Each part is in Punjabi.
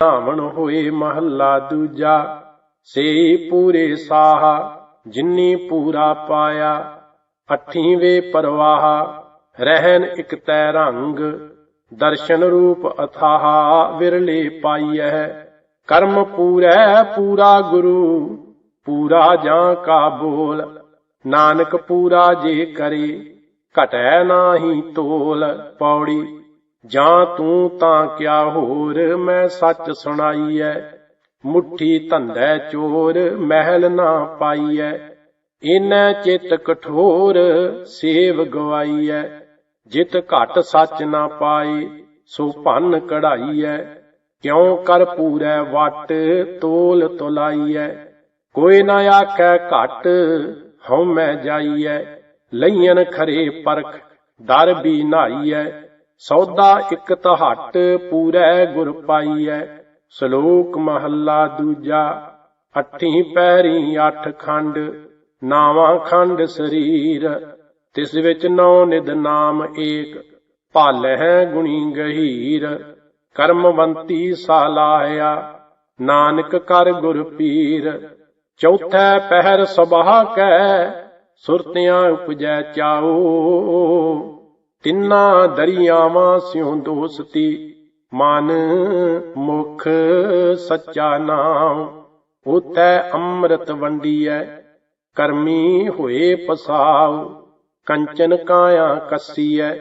ਧਾਵਣ ਹੋਏ ਮਹੱਲਾ ਦੂਜਾ, ਸੇ ਪੂਰੇ ਸਾਹ, ਜਿਨੀ ਪੂਰਾ ਪਾਇਆ ਅਠੀਂ ਵੇ ਪਰਵਾਹ ਰਹਿਨ ਇਕ ਤੈ ਰੰਗ, ਦਰਸ਼ਨ ਰੂਪ ਅਥਾਹ, ਵਿਰਲੇ ਪਾਈਐ, ਕਰਮ ਪੂਰੈ ਪੂਰਾ ਗੁਰੂ, ਪੂਰਾ ਜਾਂ ਕਾ ਬੋਲ, ਨਾਨਕ ਪੂਰਾ ਜੇ ਕਰੇ, ਘਟੈ ਨਾਹੀ ਤੋਲ, ਪੌੜੀ ਜਾਂ ਤੂੰ ਤਾਂ ਕਿਆ ਹੋਰ ਮੈਂ ਸੱਚ ਸੁਣਾਈਐ? ਮੁੱਠੀ ਧੰਦੈ ਚੋਰ, ਮਹਿਲ ਨਾ ਪਾਈਐ। ਇਨੈ ਚਿਤ ਕਠੋਰ, ਸੇਵ ਗਵਾਈਐ। ਜਿਤ ਘਟ ਸੱਚ ਨਾ ਪਾਏ, ਸੋ ਭੰਨ ਕਢਾਈਐ। ਕਿਉ ਕਰ ਪੂਰੈ ਵਟ, ਤੋਲ ਤੁਲਾਈਐ। ਕੋਈ ਨਾ ਆਖੈ ਘਟ ਹਉ ਮੈਂ ਜਾਈਐ। ਲਈਨ ਖਰੇ ਪਰਖ, ਦਰ ਵੀ ਨਾਈਐ। ਸੌਦਾ ਇਕ ਤਹਟ ਪੂਰੈ ਗੁਰ ਪਾਈਐ, ਸ਼ਲੋਕ ਮਹੱਲਾ ਦੂਜਾ। ਅੱਠੀ ਪੈਰੀ ਅੱਠ ਖੰਡ, ਨਾਵਾਂ ਖੰਡ ਸਰੀਰ। ਤਿਸ ਵਿੱਚ ਨੌ ਨਿਦ ਨਾਮ ਏਕ ਭਾਲਹਿ ਗੁਣੀ ਗਹੀਰ। ਕਰਮਵੰਤੀ ਸਾਲਾਇਆ ਨਾਨਕ ਕਰ ਗੁਰ ਪੀਰ। ਚੌਥੈ ਪਹਿਰ ਸਬਾਹ ਕੈ, ਸੁਰਤਿਆਂ ਉਪਜੈ ਚਾਓ ਤਿੰਨਾ ਦਰਿਆਵਾਂ ਸਿਉ ਦੋਸਤੀ, ਮਨ ਮੁਖ ਸੱਚਾ ਨਾਮ। ਉਤੈ ਅੰਮ੍ਰਿਤ ਵੰਡੀਐ, ਕਰਮੀ ਹੋਏ ਪਸਾਉ। ਕੰਚਨ ਕਾਇਆ ਕੱਸੀਐ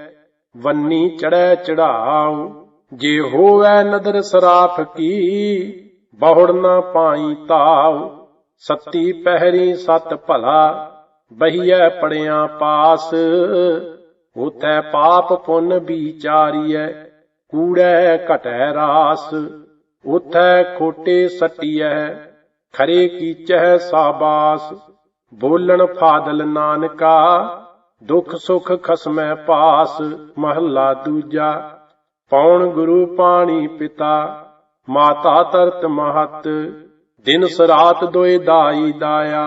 ਵੰਨੀ ਚੜੈ ਚੜਾਉ ਜੇ ਹੋਵੈ ਨਦਰ ਸਰਾਫ ਕੀ, ਬਹੁੜ ਨਾ ਪਾਈ ਤਾਉ। ਸੱਤੀ ਪਹਿਰੀ ਸਤ ਭਲਾ, ਬਹੀਐ ਪੜਿਆ ਪਾਸ। ਉਤੈ ਪਾਪ ਪੁੰਨ ਵਿਚਾਰੀਐ, ਕੂੜੈ ਘਟੈ ਰਾਸ, ਉਥੈ ਖੋਟੇ ਸਟੀਐ, ਖਰੇ ਕੀਚੈ ਸਾਬਾਸ, ਬੋਲਣ ਫਾਦਲ ਨਾਨਕਾ, ਦੁਖ ਸੁਖ ਖਸਮੈ ਪਾਸ, ਮਹੱਲਾ ਦੂਜਾ, ਪੌਣ ਗੁਰੂ ਪਾਣੀ ਪਿਤਾ, ਮਾਤਾ ਤਰਤ ਮਹਤ ਦਿਨ ਸਰਾਤ ਦੋਇ ਦਾਈ ਦਾਇਆ,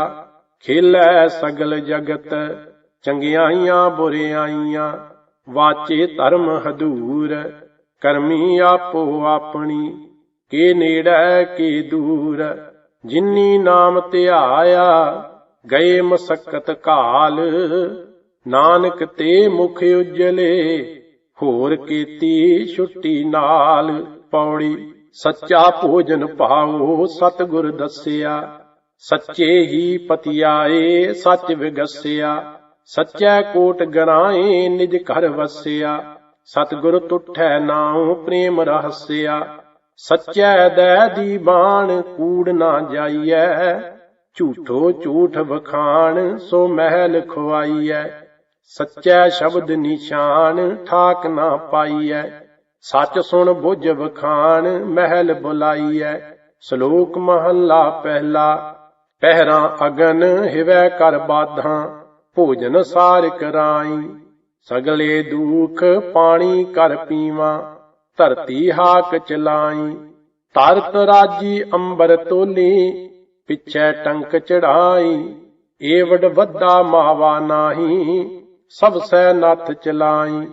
ਖੇਲੈ ਸਗਲ ਜਗਤ ਚੰਗਿਆਈਆਂ ਬੁਰਿਆਈਆਂ ਵਾਚੇ ਧਰਮ ਹਦੂਰ, ਕਰਮੀ ਆਪੋ ਆਪਣੀ। ਕੇ ਨੇੜੈ, ਕੇ ਦੂਰ, ਜਿਨੀ ਨਾਮ ਧਿਆਇਆ, ਗਏ ਮਸਕਤ ਕਾਲ। ਨਾਨਕ ਤੇ ਮੁਖ ਉਜਲੇ, ਹੋਰ ਕੀਤੀ ਛੁੱਟੀ ਨਾਲ। ਪੌੜੀ ਸੱਚਾ ਭੋਜਨ ਪਾਓ, ਸਤਿਗੁਰ ਦੱਸਿਆ। ਸੱਚੇ ਹੀ ਪਤਿਆਏ, ਸੱਚ ਵਿਗਸਿਆ। ਸੱਚੈ ਕੋਟ ਗਰਾਏ ਨਿਜ ਘਰ ਵਸਿਆ, ਸਤਿਗੁਰ ਤੁਠੈ ਨਾਉ ਪ੍ਰੇਮ ਰਹਸਿਆ। ਸੱਚੈ ਦੈ ਦੀ ਬਾਣ ਕੂੜ ਨਾ ਜਾਈਐ, ਝੂਠੋ ਝੂਠ ਵਖਾਣ ਸੋ ਮਹਿਲ ਖਵਾਈਐ ਸੱਚੈ ਸ਼ਬਦ ਨਿਸ਼ਾਨ ਠਾਕ ਨਾ ਪਾਈਐ, ਸੱਚ ਸੁਣ ਬੁੱਝ ਵਖਾਣ ਮਹਿਲ ਬੁਲਾਈਐ। ਸ਼ਲੋਕ ਮਹੱਲਾ ਪਹਿਲਾ, ਪਹਿਰਾ ਅਗਨ ਹਿਵੈ ਕਰ ਬਾਧਾਂ ਭੋਜਨ ਸਾਰ ਕਰਾਈ। ਸਗਲੇ ਦੁਖ ਪਾਣੀ ਕਰ ਪੀਵਾਂ, ਧਰਤੀ ਹਾਕ ਚਲਾਈ। ਤਰਤ ਰਾਜੀ ਅੰਬਰ ਤੋਲੀ, ਪਿਛੈ ਟੰਕ ਚੜਾਈ। ਏਵਡ ਵੱਡਾ ਮਾਵਾ ਨਾਹੀ ਸਭ ਸੈ ਨੱਥ ਚਲਾਈ।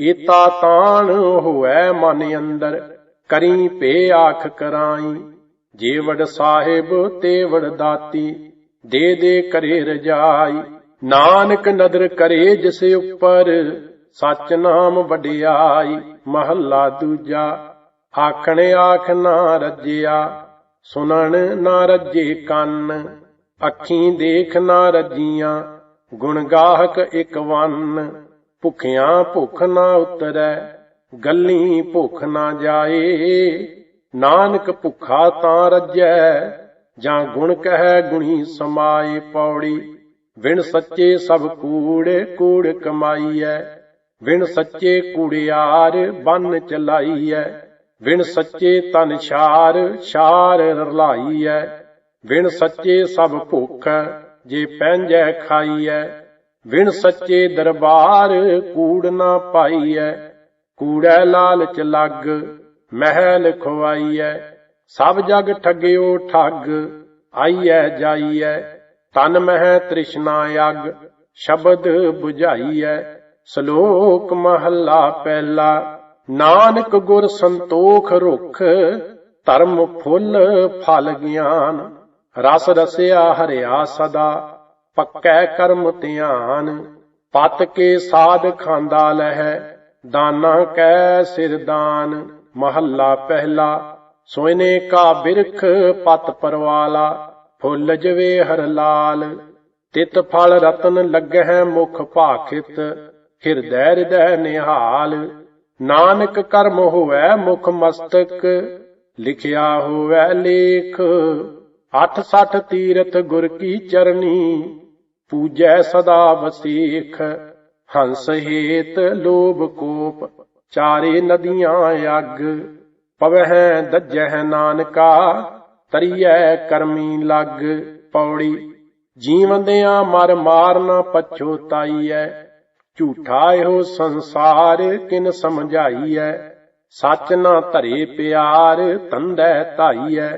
ਏਤਾ ਤਾਣ ਹੋਐ ਮਨ ਅੰਦਰ, ਕਰੀ ਪੇ ਆਖ ਕਰਾਈ। ਜੇਵੜ ਸਾਹਿਬ, ਤੇਵੜ ਦਾਤੀ, ਦੇ ਦੇ ਕਰੇ ਰਜਾਈ। ਨਾਨਕ ਨਦਰ ਕਰੇ ਜਿਸ ਉੱਪਰ ਸਚ ਨਾਮ ਵਡਿਆਈ, ਮਹੱਲਾ ਦੂਜਾ। ਆਖਣ ਆਖ ਨਾ ਰੱਜਿਆ, ਸੁਣਨ ਨਾ ਰੱਜੇ ਕੰਨ। ਅੱਖੀਂ ਦੇਖ ਨਾ ਰੱਜੀਆਂ, ਗੁਣ ਗਾਹਕ ਇਕ ਵੰਨ। ਭੁਖਿਆਂ ਭੁਖ ਨਾ ਉਤਰੈ, ਗੱਲੀ ਭੁਖ ਨਾ ਜਾਏ। ਨਾਨਕ ਭੁਖਾ ਤਾਂ ਰੱਜੈ, ਜਾਂ ਗੁਣ ਕਹੈ ਗੁਣੀ ਸਮਾਏ ਪੌੜੀ। ਵਿਣ ਸੱਚੇ ਸਭ ਕੂੜੇ ਕੂੜ ਕਮਾਈਐ, ਵਿਣ ਸੱਚੇ ਕੂੜਿਆਰ ਬੰਨ ਚਲਾਈਐ, ਵਿਣ ਸੱਚੇ ਤਨ ਛਾਰ ਛਾਰ ਰਲਾਈਐ, ਵਿਣ ਸੱਚੇ ਸਭ ਭੁੱਖ ਜੇ ਪੈਂਜੈ ਖਾਈਐ, ਵਿਣ ਸੱਚੇ ਦਰਬਾਰ ਕੂੜ ਨਾ ਪਾਈਐ, ਕੂੜੈ ਲਾਲਚ ਲੱਗ ਮਹਿਲ ਖਵਾਈਐ ਸਭ ਜਗ ਠੱਗਿਓ ਠੱਗ ਆਈਐ ਜਾਈਐ ਤਨ ਮਹਿ ਤ੍ਰਿਸ਼ਨਾ ਅਗ ਸ਼ਬਦ 부ਝਾਈਐ ਸ਼ਲੋਕ ਮਹੱਲਾ ਪਹਿਲਾ, ਨਾਨਕ ਗੁਰ ਸੰਤੋਖ ਰੁਖ, ਧਰਮ ਫੁੱਲ ਫਲ ਗਿਆਨ, ਰਸ ਰਸਿਆ ਹਰਿਆ ਸਦਾ, ਪੱਕੈ ਕਰਮ ਧਿਆਨ, ਪਤ ਕੇ ਸਾਧ ਖਾਂਦਾ ਲਹਿ, ਦਾਨਾ ਕੈ ਸਿਰ ਦਾਨ, ਮਹੱਲਾ ਪਹਿਲਾ, ਸੋਇਨੇ ਕਾ ਬਿਰਖ ਪਤ ਪਰਵਾਲਾ ਫੁੱਲ ਜਵੇ ਹਰ ਲਾਲ, ਤਿਤ ਫਲ ਰਤਨ ਲੱਗਹਿ ਮੁਖ ਭਾਖਿਤ, ਹਿਰਦੈ ਹਿਰਦੈ ਨਿਹਾਲ। ਨਾਨਕ ਕਰਮ ਹੋਵੈ ਮੁਖ ਮਸਤਕ, ਲਿਖਿਆ ਹੋਵੈ ਲੇਖ। ਅੱਠ ਸੱਠ ਤੀਰਥ ਗੁਰ ਕੀ ਚਰਨੀ, ਪੂਜੈ ਸਦਾ ਵਸੀਖ। ਹੰਸ ਹੇਤ ਲੋਭ ਕੋਪ, ਚਾਰੇ ਨਦੀਆਂ ਅਗ, ਪਵਹਿ ਦੱਜਹਿ ਨਾਨਕਾ। ਤਰੀਐ ਕਰਮੀ ਲੱਗ ਪੌੜੀ। ਜੀਵੰਦਿਆਂ ਮਰ ਮਾਰਨਾ ਪਛੋਤਾਈਐ ਝੂਠਾ ਇਹੋ ਸੰਸਾਰ, ਕਿਨ ਸਮਝਾਈਐ? ਸੱਚ ਨਾ ਧਰੇ ਪਿਆਰ ਤੰਦੈ ਧਾਈਐ।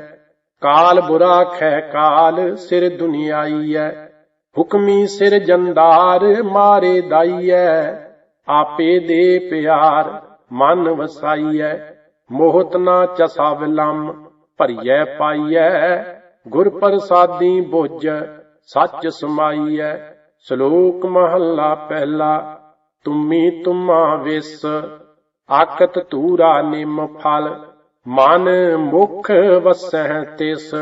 ਕਾਲ ਬੁਰਾ ਖੈ ਕਾਲ, ਸਿਰ ਦੁਨੀਆਈਐ। ਹੁਕਮੀ ਸਿਰ ਜੰਦਾਰ ਮਾਰੇ ਦਾਈਐ। ਆਪੇ ਦੇ ਪਿਆਰ, ਮਨ ਵਸਾਈਐ। ਮੋਹਤ ਨਾ ਚਸਾ ਵਿਲੰਮ ਭਰੀਐ, ਪਾਈਐ, ਗੁਰ ਪ੍ਰਸਾਦੀ ਬੁੱਝ, ਸੱਚ ਸਮਾਈਐ, ਸ਼ਲੋਕ ਮਹੱਲਾ ਪਹਿਲਾ, ਤੁਮੀ ਤੁਮਾ ਵਿਸ ਆਕਤ ਤੂਰਾ ਨਿਮ ਫਲ, ਮਨ ਮੁਖ ਵਸਹਿ ਤਿਸ,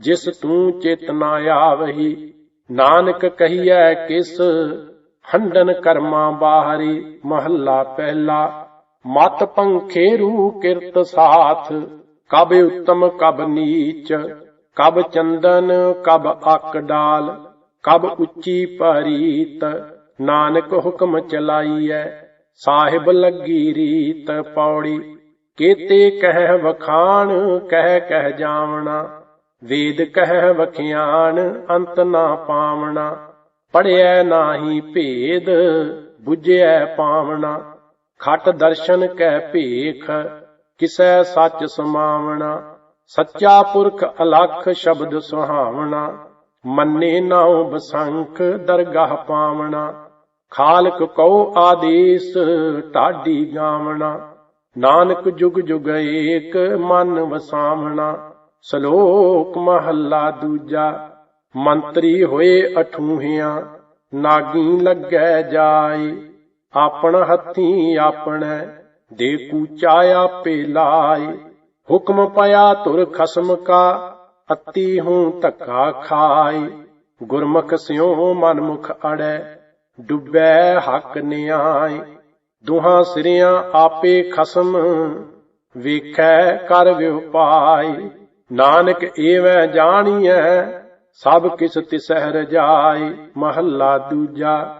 ਜਿਸ ਤੂੰ ਚੇਤਨਾ ਆਵਹੀ, ਨਾਨਕ ਕਹੀਐ ਕਿਸ, ਹੰਡਨ ਕਰਮਾ ਬਾਹਰੀ, ਮਹੱਲਾ ਪਹਿਲਾ, ਮਤ ਪੰਖੇਰੂ ਕਿਰਤ ਸਾਥ ਕਬ ਉੱਤਮ, ਕਬ ਨੀਚ, ਕਬ ਚੰਦਨ, ਕਬ ਅਕ ਡਾਲ, ਕਬ ਉੱਚੀ ਪਰੀਤ ਨਾਨਕ ਹੁਕਮ ਚਲਾਈਐ, ਸਾਹਿਬ ਲੱਗੀ ਰੀਤ ਪੌੜੀ, ਕੀਤੇ ਕਹਿ ਵਖਾਣ, ਕਹਿ ਕਹਿ ਜਾਵਣਾ, ਵੇਦ ਕਹਿ ਵਖਿਆਣ, ਅੰਤ ਨਾ ਪਾਵਣਾ ਪੜਿਐ ਨਾਹੀ ਭੇਦ 부ਝਿਐ ਪਾਵਣਾ, ਖਟ ਦਰਸ਼ਨ ਕਹਿ ਭੇਖ ਕਿਸੈ ਸੱਚ ਸਮਾਵਣਾ, ਸੱਚਾ ਪੁਰਖ ਅਲਖ ਸ਼ਬਦ ਸੁਹਾਵਣਾ, ਮੰਨੇ ਨਾਉ ਬਸੰਖ ਦਰਗਾਹ ਪਾਵਣਾ, ਖਾਲਕ ਕਉ ਆਦੇਸ ਢਾਡੀ ਗਾਵਣਾ, ਨਾਨਕ ਜੁਗ ਜੁਗ ਏਕ ਮਨ ਵਸਾਵਣਾ, ਸ਼ਲੋਕ ਮਹੱਲਾ ਦੂਜਾ, ਮੰਤਰੀ ਹੋਏ ਅਠੂਹਿਆਂ, ਨਾਗੀ ਲੱਗੈ ਜਾਏ, ਆਪਣ ਹੱਥੀ ਆਪਣੈ ਦੇ ਕੂਚਾ ਆਪੇ ਲਾਏ ਹੁਕਮ ਪਿਆ ਤੁਰ ਖਸਮ ਕਾ, ਅਤੀ ਹੂੰ ਧੱਕਾ ਖਾਏ। ਗੁਰਮੁਖ ਸਿਉ ਮਨਮੁਖ ਅੜੈ, ਡੁੱਬੈ ਹੱਕ ਨਿਆਏ। ਦੁਹਾਂ ਸਿਰਿਆਂ ਆਪੇ ਖਸਮ, ਵੇਖੈ ਕਰ ਵਿਉਪਾਈ ਨਾਨਕ ਏਵੈ ਜਾਣੀਐ, ਸਭ ਕਿਸ ਤਿਸਹਿ ਰਜਾਈ ਮਹੱਲਾ ਦੂਜਾ।